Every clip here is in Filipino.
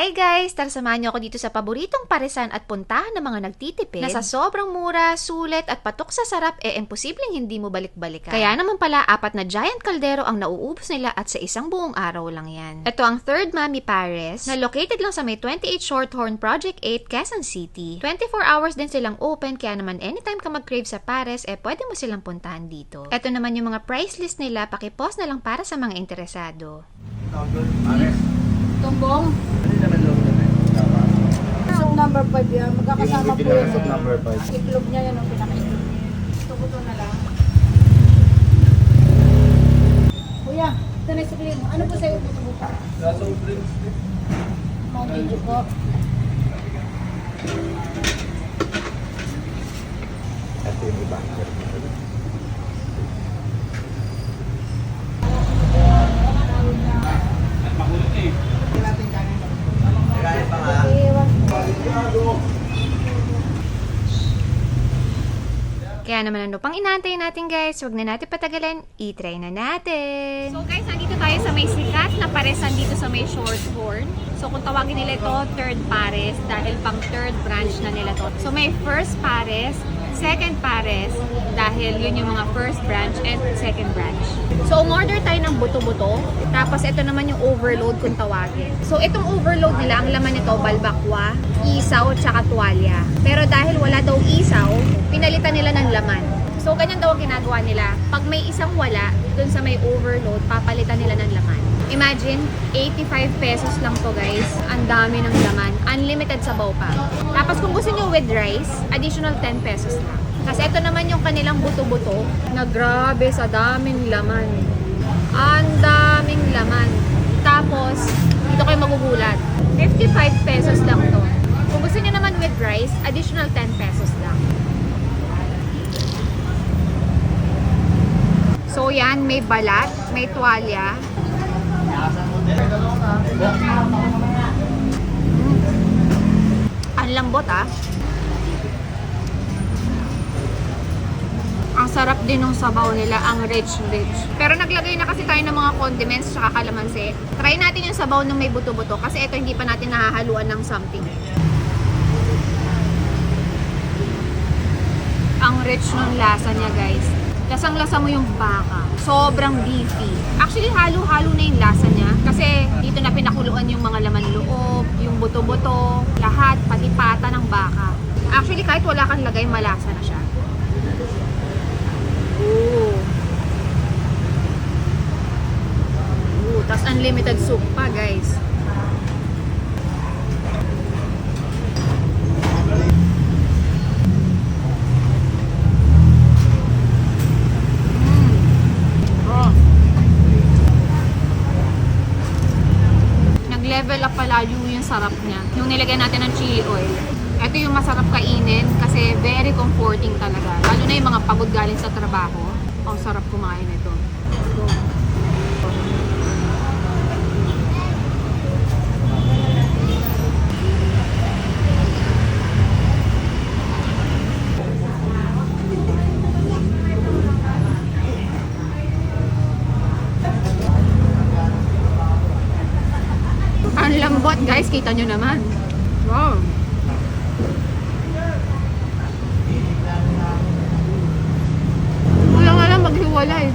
Hi guys! Tara samahan niyo ako dito sa paboritong paresan at puntahan ng mga nagtitipid na sa sobrang mura, sulit at patok sa sarap eh imposibleng hindi mo balik-balikan. Kaya naman pala apat na giant kaldero ang nauubos nila at sa isang buong araw lang yan. Ito ang Third Mami Pares na located lang sa may 28 Shorthorn Project 8 Quezon City. 24 hours din silang open kaya naman anytime ka mag-crave sa Pares eh pwede mo silang puntahan dito. Ito naman yung mga price list nila pakipost na lang para sa mga interesado. Ares. Tumbong. Ano naman loob na Soup number 5 yan. Magkakasama po yun. Soup number five. Iklog niya yan ang pinaka-iklog niya. Ito ko na lang. Kuya, ito na isipin mo. Ano po sa'yo dito po? Kaso drinks. Mountain Dew po. Ito yung iba. Kaya naman ano pang inaantay natin guys, wag na natin patagalin, i-try na natin! So guys, nandito tayo sa may sikat na paresan dito sa may short horn. So kung tawagin nila ito, third pares dahil pang third branch na nila to. So may first pares, second pares dahil yun yung mga first branch and second branch. So umorder tayo ng buto-buto, tapos ito naman yung overload kung tawagin. So itong overload nila, ang laman nito balbakwa, isaw, tsaka tuwalya. Pero dahil wala daw isaw, pinalitan nila ng laman. So ganyan daw ang ginagawa nila. Pag may isang wala, dun sa may overload, papalitan nila ng laman. Imagine, 85 pesos lang to guys. Ang dami ng laman. Unlimited sabaw pa. Tapos kung with rice, additional 10 pesos lang. Kasi ito naman yung kanilang buto-buto na grabe sa daming laman. Ang daming laman. Tapos, dito kayo magugulat. 55 pesos lang to. Kung gusto nyo naman with rice, additional 10 pesos lang. So yan, may balat, may tuwalya. Mm. Ang lambot ah. Ang sarap din ng sabaw nila, ang rich-rich. Pero naglagay na kasi tayo ng mga condiments at kalamansi. Try natin yung sabaw ng may buto-buto kasi ito hindi pa natin nahahaluan ng something. Ang rich ng lasa niya guys. Lasang-lasa mo yung baka. Sobrang beefy. Actually, halo-halo na yung lasa niya. Kasi dito na pinakuluan yung mga laman loob, yung buto-buto, lahat, pati pata ng baka. Actually, kahit wala kang lagay, malasa na siya. Ooh. Ooh, tas unlimited soup pa, guys. Oh. Nag-level up pala yung sarap niya. Yung nilagay natin ng chili oil. Ito yung masarap kainin kasi very comforting talaga. Lalo na yung mga pagod galing sa trabaho. Ang sarap kumain ito. Ito. Lambot guys, kita nyo naman. Wow. Wala nga lang maghiwalay.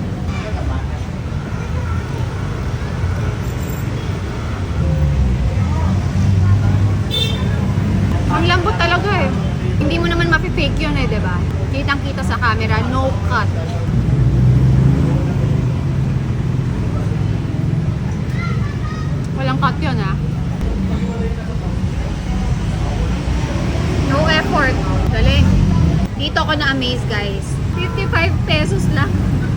Ang lambot talaga eh. Hindi mo naman mapipake yun eh, ba? Kitang kita sa camera, no cut. Walang cut yun ah. No effort. Galing. Dito ako na-amaze guys. 55 pesos lang.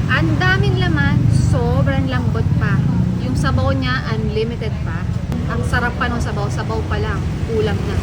Ang daming laman. Sobrang lambot pa. Yung sabaw niya, unlimited pa. Ang sarap pa ng sabaw. Sabaw pa lang. Ulam na.